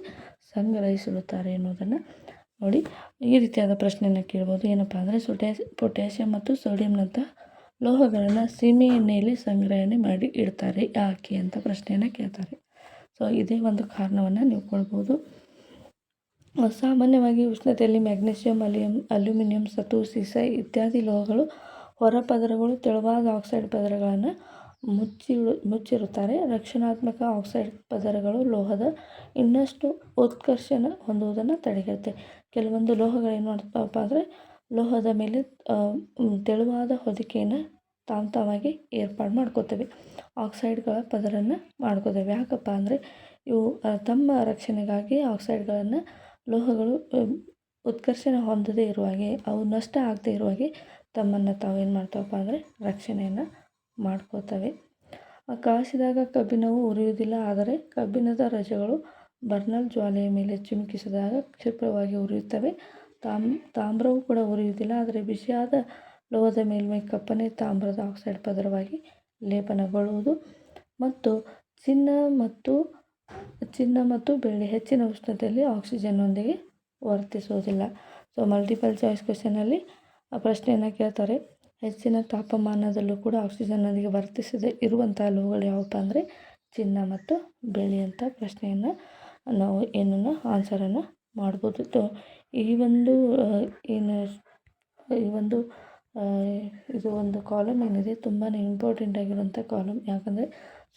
ಸಂಗ್ರಹಿಸಿಡುತ್ತಾರೆ ಎನ್ನುವುದನ್ನು ನೋಡಿ. ಈ ರೀತಿಯಾದ ಪ್ರಶ್ನೆಯನ್ನು ಕೇಳ್ಬೋದು. ಏನಪ್ಪ ಅಂದರೆ ಸೊಟ್ಯಾಸ್ ಪೊಟ್ಯಾಷಿಯಂ ಮತ್ತು ಸೋಡಿಯಂನಂಥ ಲೋಹಗಳನ್ನು ಸೀಮೆ ಎಣ್ಣೆಯಲ್ಲಿ ಸಂಗ್ರಹಣೆ ಮಾಡಿ ಇಡ್ತಾರೆ. ಯಾಕೆ ಅಂತ ಪ್ರಶ್ನೆಯನ್ನು ಕೇಳ್ತಾರೆ. ಸೊ ಇದೇ ಒಂದು ಕಾರಣವನ್ನು ನೀವು ಕೊಡ್ಬೋದು. ಸಾಮಾನ್ಯವಾಗಿ ಉಷ್ಣತೆಯಲ್ಲಿ ಮ್ಯಾಗ್ನೀಷಿಯಂ ಅಲಿಯಂ, ಅಲ್ಯೂಮಿನಿಯಂ, ಸತು, ಸೀಸ ಇತ್ಯಾದಿ ಲೋಹಗಳು ಹೊರ ಪದರಗಳು ತೆಳುವಾದ ಆಕ್ಸೈಡ್ ಪದರಗಳನ್ನು ಮುಚ್ಚಿ ಮುಚ್ಚಿರುತ್ತಾರೆ. ರಕ್ಷಣಾತ್ಮಕ ಆಕ್ಸೈಡ್ ಪದರಗಳು ಲೋಹದ ಇನ್ನಷ್ಟು ಉತ್ಕರ್ಷಣ ಹೊಂದುವುದನ್ನು ತಡೆಗಟ್ಟುತ್ತೆ. ಕೆಲವೊಂದು ಲೋಹಗಳೇನು ಏನು ಮಾಡ್ತಾವಪ್ಪ ಅಂದರೆ ಲೋಹದ ಮೇಲೆ ತೆಳುವಾದ ಹೊದಿಕೆಯನ್ನು ತಾವು ಏರ್ಪಾಡು ಮಾಡ್ಕೋತೇವೆ. ಆಕ್ಸೈಡ್ಗಳ ಪದರನ್ನು ಮಾಡ್ಕೋತೇವೆ. ಯಾಕಪ್ಪ ಅಂದರೆ ಇವು ತಮ್ಮ ರಕ್ಷಣೆಗಾಗಿ ಆಕ್ಸೈಡ್ಗಳನ್ನು ಲೋಹಗಳು ಉತ್ಕರ್ಷಣ ಹೊಂದದೇ ಇರುವ ಹಾಗೆ, ಅವು ನಷ್ಟ ಆಗದೇ ಇರುವ ಹಾಗೆ ತಮ್ಮನ್ನು ತಾವು ಏನು ಮಾಡ್ತಾವಪ್ಪ ಅಂದರೆ ರಕ್ಷಣೆಯನ್ನು ಮಾಡ್ಕೋತವೆ. ಕಾಯಿಸಿದಾಗ ಕಬ್ಬಿಣವು ಉರಿಯುವುದಿಲ್ಲ, ಆದರೆ ಕಬ್ಬಿಣದ ರಜಗಳು ಬರ್ನಲ್ ಜ್ವಾಲೆಯ ಮೇಲೆ ಚಿಮುಕಿಸಿದಾಗ ಕ್ಷಿಪ್ರವಾಗಿ ಉರಿಯುತ್ತವೆ. ತಾಮ್, ತಾಮ್ರವು ಕೂಡ ಉರಿಯುವುದಿಲ್ಲ, ಆದರೆ ಬಿಸಿಯಾದ ಲೋಹದ ಮೇಲ್ಮೈ ಕಪ್ಪನೆ ತಾಮ್ರದ ಆಕ್ಸೈಡ್ ಪದರವಾಗಿ ಲೇಪನಗೊಳ್ಳುವುದು. ಮತ್ತು ಚಿನ್ನ ಮತ್ತು ಚಿನ್ನ ಮತ್ತು ಬೆಳ್ಳಿ ಹೆಚ್ಚಿನ ಉಷ್ಣತೆಯಲ್ಲಿ ಆಕ್ಸಿಜನ್ನೊಂದಿಗೆ ವರ್ತಿಸುವುದಿಲ್ಲ. ಸೊ ಮಲ್ಟಿಪಲ್ ಚಾಯ್ಸ್ ಕ್ವೆಶನಲ್ಲಿ ಆ ಪ್ರಶ್ನೆಯನ್ನು ಕೇಳ್ತಾರೆ. ಹೆಚ್ಚಿನ ತಾಪಮಾನದಲ್ಲೂ ಕೂಡ ಆಕ್ಸಿಜನ್ನೊಂದಿಗೆ ವರ್ತಿಸದೆ ಇರುವಂಥ ಲೋಹಗಳು ಯಾವಪ್ಪ ಅಂದರೆ ಚಿನ್ನ ಮತ್ತು ಬೆಳ್ಳಿ ಅಂತ ಪ್ರಶ್ನೆಯನ್ನು ನಾವು ಏನನ್ನು ಆನ್ಸರನ್ನು ಮಾಡ್ಬೋದು. ಈ ಒಂದು ಏನು, ಈ ಒಂದು ಇದು ಒಂದು ಕಾಲಮ್ ಏನಿದೆ ತುಂಬಾ ಇಂಪಾರ್ಟೆಂಟ್ ಆಗಿರುವಂಥ ಕಾಲಮ್ ಯಾಕಂದರೆ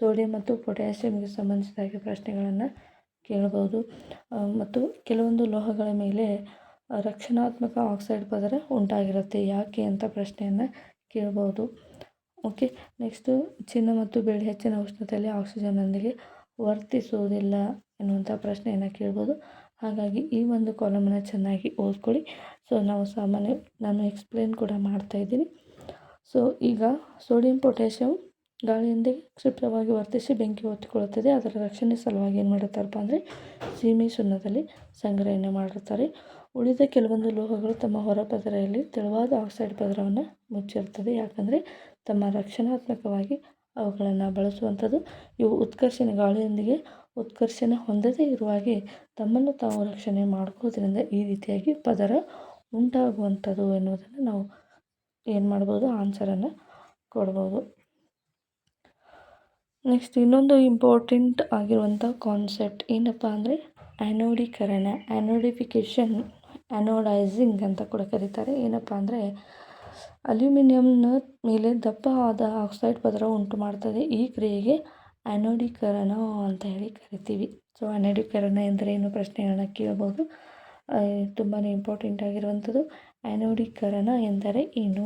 ಸೋಡಿಯಂ ಮತ್ತು ಪೊಟ್ಯಾಷಿಯಮ್ಗೆ ಸಂಬಂಧಿಸಿದ ಹಾಗೆ ಪ್ರಶ್ನೆಗಳನ್ನು ಕೇಳ್ಬೋದು ಮತ್ತು ಕೆಲವೊಂದು ಲೋಹಗಳ ಮೇಲೆ ರಕ್ಷಣಾತ್ಮಕ ಆಕ್ಸೈಡ್ ಪದರ ಉಂಟಾಗಿರುತ್ತೆ. ಯಾಕೆ ಅಂತ ಪ್ರಶ್ನೆಯನ್ನು ಕೇಳ್ಬೋದು ಓಕೆ, ನೆಕ್ಸ್ಟು ಚಿನ್ನ ಮತ್ತು ಬೆಳ್ಳಿ ಹೆಚ್ಚಿನ ಉಷ್ಣತೆಯಲ್ಲಿ ಆಕ್ಸಿಜನ್ನೊಂದಿಗೆ ವರ್ತಿಸುವುದಿಲ್ಲ ಎನ್ನುವಂಥ ಪ್ರಶ್ನೆಯನ್ನು ಕೇಳ್ಬೋದು ಹಾಗಾಗಿ ಈ ಒಂದು ಕಾಲಮನ್ನು ಚೆನ್ನಾಗಿ ಓದ್ಕೊಳ್ಳಿ. ಸೊ, ನಾವು ಸಾಮಾನ್ಯ, ನಾನು ಎಕ್ಸ್ಪ್ಲೇನ್ ಕೂಡ ಮಾಡ್ತಾಯಿದ್ದೀನಿ ಸೊ, ಈಗ ಸೋಡಿಯಂ ಪೊಟ್ಯಾಷಿಯಂ ಗಾಳಿಯೊಂದಿಗೆ ಕ್ಷಿಪ್ರವಾಗಿ ವರ್ತಿಸಿ ಬೆಂಕಿ ಹೊತ್ತಿಕೊಳ್ಳುತ್ತದೆ. ಅದರ ರಕ್ಷಣೆ ಸಲುವಾಗಿ ಏನು ಮಾಡುತ್ತಾರಪ್ಪ ಅಂದರೆ ಸೀಮೆ ಸುಣ್ಣದಲ್ಲಿ ಸಂಗ್ರಹಣೆ ಮಾಡಿರ್ತಾರೆ ಉಳಿದ ಕೆಲವೊಂದು ಲೋಹಗಳು ತಮ್ಮ ಹೊರ ಪದರೆಯಲ್ಲಿ ತೆಳುವಾದ ಆಕ್ಸೈಡ್ ಪದರವನ್ನು ಮುಚ್ಚಿರ್ತದೆ ಯಾಕಂದರೆ ತಮ್ಮ ರಕ್ಷಣಾತ್ಮಕವಾಗಿ ಅವುಗಳನ್ನು ಬಳಸುವಂಥದ್ದು. ಇವು ಉತ್ಕರ್ಷಣೆ, ಗಾಳಿಯೊಂದಿಗೆ ಉತ್ಕರ್ಷಣೆ ಹೊಂದದೇ ಇರುವಾಗೆ ತಮ್ಮನ್ನು ತಾವು ರಕ್ಷಣೆ ಮಾಡ್ಕೋದ್ರಿಂದ ಈ ರೀತಿಯಾಗಿ ಪದರ ಉಂಟಾಗುವಂಥದ್ದು ಎನ್ನುವುದನ್ನು ನಾವು ಏನು ಮಾಡ್ಬೋದು? ಆನ್ಸರನ್ನು ಕೊಡ್ಬೋದು. ನೆಕ್ಸ್ಟ್ ಇನ್ನೊಂದು ಇಂಪಾರ್ಟೆಂಟ್ ಆಗಿರುವಂಥ ಕಾನ್ಸೆಪ್ಟ್ ಏನಪ್ಪ ಅಂದರೆ ಆ್ಯನೋಡೀಕರಣ ಆ್ಯನೋಡಿಫಿಕೇಷನ್ ಆ್ಯನೋಡೈಸಿಂಗ್ ಅಂತ ಕೂಡ ಕರೀತಾರೆ. ಏನಪ್ಪ ಅಂದರೆ ಅಲ್ಯೂಮಿನಿಯಂನ ಮೇಲೆ ದಪ್ಪ ಆದ ಆಕ್ಸೈಡ್ ಪದರ ಉಂಟು ಮಾಡ್ತದೆ. ಈ ಕ್ರಿಯೆಗೆ ಆ್ಯನೋಡೀಕರಣ ಅಂತ ಹೇಳಿ ಕರಿತೀವಿ. ಸೊ ಆ್ಯನೋಡೀಕರಣ ಎಂದರೇನು ಪ್ರಶ್ನೆಗಳನ್ನ ಕೇಳ್ಬೋದು ತುಂಬಾ ಇಂಪಾರ್ಟೆಂಟ್ ಆಗಿರುವಂಥದ್ದು. ಆ್ಯನೋಡೀಕರಣ ಎಂದರೆ ಏನು?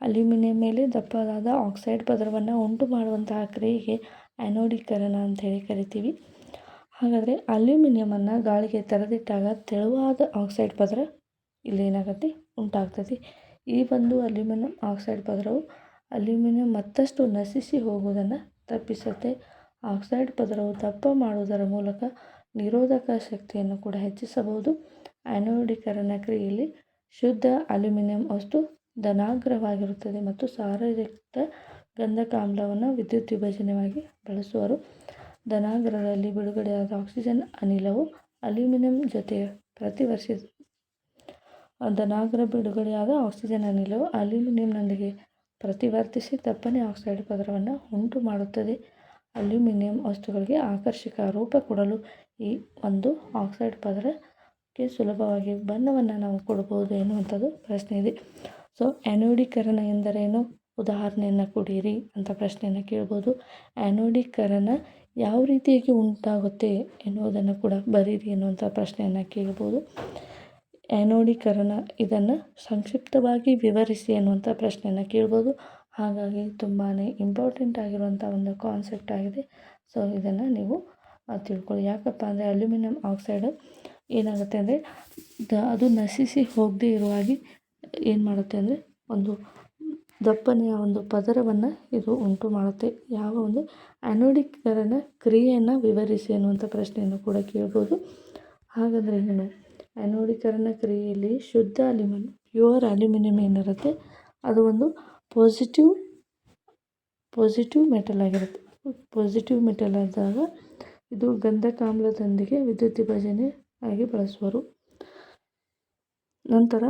ಅಲ್ಯೂಮಿನಿಯಂ ಮೇಲೆ ದಪ್ಪದಾದ ಆಕ್ಸೈಡ್ ಪದರವನ್ನು ಉಂಟು ಮಾಡುವಂತಹ ಕ್ರಿಯೆಗೆ ಆ್ಯನೋಡೀಕರಣ ಅಂತ ಹೇಳಿ ಕರಿತೀವಿ. ಹಾಗಾದರೆ ಅಲ್ಯೂಮಿನಿಯಮನ್ನು ಗಾಳಿಗೆ ತೆರೆದಿಟ್ಟಾಗ ತೆಳುವಾದ ಆಕ್ಸೈಡ್ ಪದರ ಇಲ್ಲಿ ಏನಾಗುತ್ತೆ? ಉಂಟಾಗ್ತದೆ. ಈ ಒಂದು ಅಲ್ಯೂಮಿನಿಯಂ ಆಕ್ಸೈಡ್ ಪದರವು ಅಲ್ಯೂಮಿನಿಯಂ ಮತ್ತಷ್ಟು ನಶಿಸಿ ಹೋಗುವುದನ್ನು ತಪ್ಪಿಸುತ್ತೆ. ಆಕ್ಸೈಡ್ ಪದರವು ದಪ್ಪ ಮಾಡುವುದರ ಮೂಲಕ ನಿರೋಧಕ ಶಕ್ತಿಯನ್ನು ಕೂಡ ಹೆಚ್ಚಿಸಬಹುದು. ಆ್ಯನೋಡೀಕರಣ ಕ್ರಿಯೆಯಲ್ಲಿ ಶುದ್ಧ ಅಲ್ಯೂಮಿನಿಯಂ ವಸ್ತು ಧನಾಗ್ರವಾಗಿರುತ್ತದೆ ಮತ್ತು ಸಾರಯುಕ್ತ ಗಂಧಕಾಮ್ಲವನ್ನು ವಿದ್ಯುತ್ ವಿಭಜನೆಯಾಗಿ ಬಳಸುವರು. ಧನಾಗ್ರದಲ್ಲಿ ಬಿಡುಗಡೆಯಾದ ಆಕ್ಸಿಜನ್ ಅನಿಲವು ಅಲ್ಯೂಮಿನಿಯಂ ಜೊತೆ ಪ್ರತಿವರ್ಷ ಧನಾಗ್ರ ಬಿಡುಗಡೆಯಾದ ಆಕ್ಸಿಜನ್ ಅನಿಲವು ಅಲ್ಯೂಮಿನಿಯಂನೊಂದಿಗೆ ಪ್ರತಿವರ್ತಿಸಿ ದಪ್ಪನೆ ಆಕ್ಸೈಡ್ ಪದರವನ್ನು ಉಂಟು ಮಾಡುತ್ತದೆ. ಅಲ್ಯೂಮಿನಿಯಂ ವಸ್ತುಗಳಿಗೆ ಆಕರ್ಷಕ ರೂಪ ಕೊಡಲು ಈ ಒಂದು ಆಕ್ಸೈಡ್ ಪದರಕ್ಕೆ ಸುಲಭವಾಗಿ ಬಣ್ಣವನ್ನು ನಾವು ಕೊಡ್ಬೋದು ಎನ್ನುವಂಥದ್ದು ಪ್ರಶ್ನೆ ಇದೆ. ಸೊ ಆ್ಯನೋಡೀಕರಣ ಎಂದರೇನು? ಉದಾಹರಣೆಯನ್ನು ಕೊಡಿರಿ ಅಂತ ಪ್ರಶ್ನೆಯನ್ನು ಕೇಳ್ಬೋದು. ಆ್ಯನೋಡೀಕರಣ ಯಾವ ರೀತಿಯಾಗಿ ಉಂಟಾಗುತ್ತೆ ಎನ್ನುವುದನ್ನು ಕೂಡ ಬರೀರಿ ಎನ್ನುವಂಥ ಪ್ರಶ್ನೆಯನ್ನು ಕೇಳ್ಬೋದು. ಆ್ಯನೋಡೀಕರಣ ಇದನ್ನು ಸಂಕ್ಷಿಪ್ತವಾಗಿ ವಿವರಿಸಿ ಅನ್ನುವಂಥ ಪ್ರಶ್ನೆಯನ್ನು ಕೇಳ್ಬೋದು. ಹಾಗಾಗಿ ತುಂಬಾ ಇಂಪಾರ್ಟೆಂಟ್ ಆಗಿರುವಂಥ ಒಂದು ಕಾನ್ಸೆಪ್ಟ್ ಆಗಿದೆ. ಸೊ ಇದನ್ನು ನೀವು ತಿಳ್ಕೊಳ್ಳಿ. ಯಾಕಪ್ಪ ಅಂದರೆ ಅಲ್ಯೂಮಿನಿಯಂ ಆಕ್ಸೈಡ್ ಏನಾಗುತ್ತೆ ಅಂದರೆ ಅದು ನಶಿಸಿ ಹೋಗದೇ ಇರುವ ಹಾಗೆ ಏನು ಮಾಡುತ್ತೆ ಅಂದರೆ ಒಂದು ದಪ್ಪನೆಯ ಒಂದು ಪದರವನ್ನು ಇದು ಉಂಟು ಮಾಡುತ್ತೆ. ಯಾವ ಒಂದು ಆ್ಯನೋಡೀಕರಣ ಕ್ರಿಯೆಯನ್ನು ವಿವರಿಸಿ ಅನ್ನುವಂಥ ಪ್ರಶ್ನೆಯನ್ನು ಕೂಡ ಕೇಳ್ಬೋದು. ಹಾಗಾದರೆ ಏನು? ಆ್ಯನೋಡೀಕರಣ ಕ್ರಿಯೆಯಲ್ಲಿ ಶುದ್ಧ ಅಲ್ಯೂಮಿನಿಯಂ ಪ್ಯೂರ್ ಅಲ್ಯೂಮಿನಿಯಂ ಏನಿರುತ್ತೆ, ಅದು ಒಂದು ಪಾಸಿಟಿವ್ ಪಾಸಿಟಿವ್ ಮೆಟಲ್ ಆಗಿರುತ್ತೆ. ಪಾಸಿಟಿವ್ ಮೆಟಲ್ ಆದಾಗ ಇದು ಗಂಧಕಾಮ್ಲದೊಂದಿಗೆ ವಿದ್ಯುತ್ ವಿಭಜನೆ ಆಗಿ ಬಳಸುವರು. ನಂತರ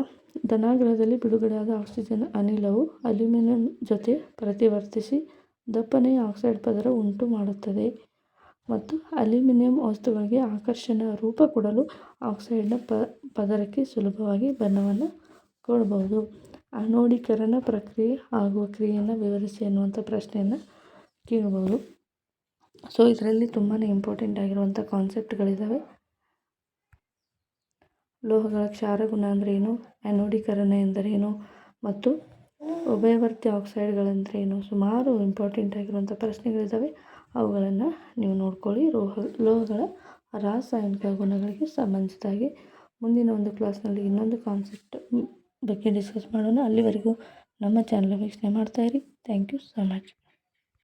ಧನಾಗ್ರಹದಲ್ಲಿ ಬಿಡುಗಡೆಯಾದ ಆಕ್ಸಿಜನ್ ಅನಿಲವು ಅಲ್ಯೂಮಿನಿಯಂ ಜೊತೆ ಪ್ರತಿವರ್ತಿಸಿ ದಪ್ಪನೆಯ ಆಕ್ಸೈಡ್ ಪದರ ಉಂಟು ಮಾಡುತ್ತದೆ ಮತ್ತು ಅಲ್ಯೂಮಿನಿಯಂ ವಸ್ತುಗಳಿಗೆ ಆಕರ್ಷಣ ರೂಪ ಕೊಡಲು ಆಕ್ಸೈಡ್ನ ಪ, ಪದರಕ್ಕೆ ಸುಲಭವಾಗಿ ಬಣ್ಣವನ್ನು ಕೊಡಬಹುದು. ಅನೋಡೀಕರಣ ಪ್ರಕ್ರಿಯೆ ಆಗುವ ಕ್ರಿಯೆಯನ್ನು ವಿವರಿಸಿ ಅನ್ನುವಂಥ ಪ್ರಶ್ನೆಯನ್ನು ಕೇಳಬಹುದು. ಸೊ ಇದರಲ್ಲಿ ತುಂಬಾ ಇಂಪಾರ್ಟೆಂಟ್ ಆಗಿರುವಂಥ ಕಾನ್ಸೆಪ್ಟ್ಗಳಿದ್ದಾವೆ ಲೋಹಗಳ ಕ್ಷಾರ ಗುಣ ಅಂದ್ರೇನು? ಆ್ಯನೋಡೀಕರಣ ಎಂದರೇನು ಮತ್ತು ಉಭಯವರ್ತಿ ಆಕ್ಸೈಡ್ಗಳೆಂದರೇನು? ಸುಮಾರು ಇಂಪಾರ್ಟೆಂಟ್ ಆಗಿರುವಂಥ ಪ್ರಶ್ನೆಗಳಿದ್ದಾವೆ ಅವುಗಳನ್ನು ನೀವು ನೋಡ್ಕೊಳ್ಳಿ. ಲೋಹ, ಲೋಹಗಳ ರಾಸಾಯನಿಕ ಗುಣಗಳಿಗೆ ಸಂಬಂಧಿಸಿದ ಹಾಗೆ. ಮುಂದಿನ ಒಂದು ಕ್ಲಾಸ್ನಲ್ಲಿ ಇನ್ನೊಂದು ಕಾನ್ಸೆಪ್ಟ್ ಬಗ್ಗೆ ಡಿಸ್ಕಸ್ ಮಾಡೋಣ. ಅಲ್ಲಿವರೆಗೂ ನಮ್ಮ ಚಾನಲ್ ವೀಕ್ಷಣೆ ಮಾಡ್ತಾಯಿರಿ ಥ್ಯಾಂಕ್ ಯು ಸೊ ಮಚ್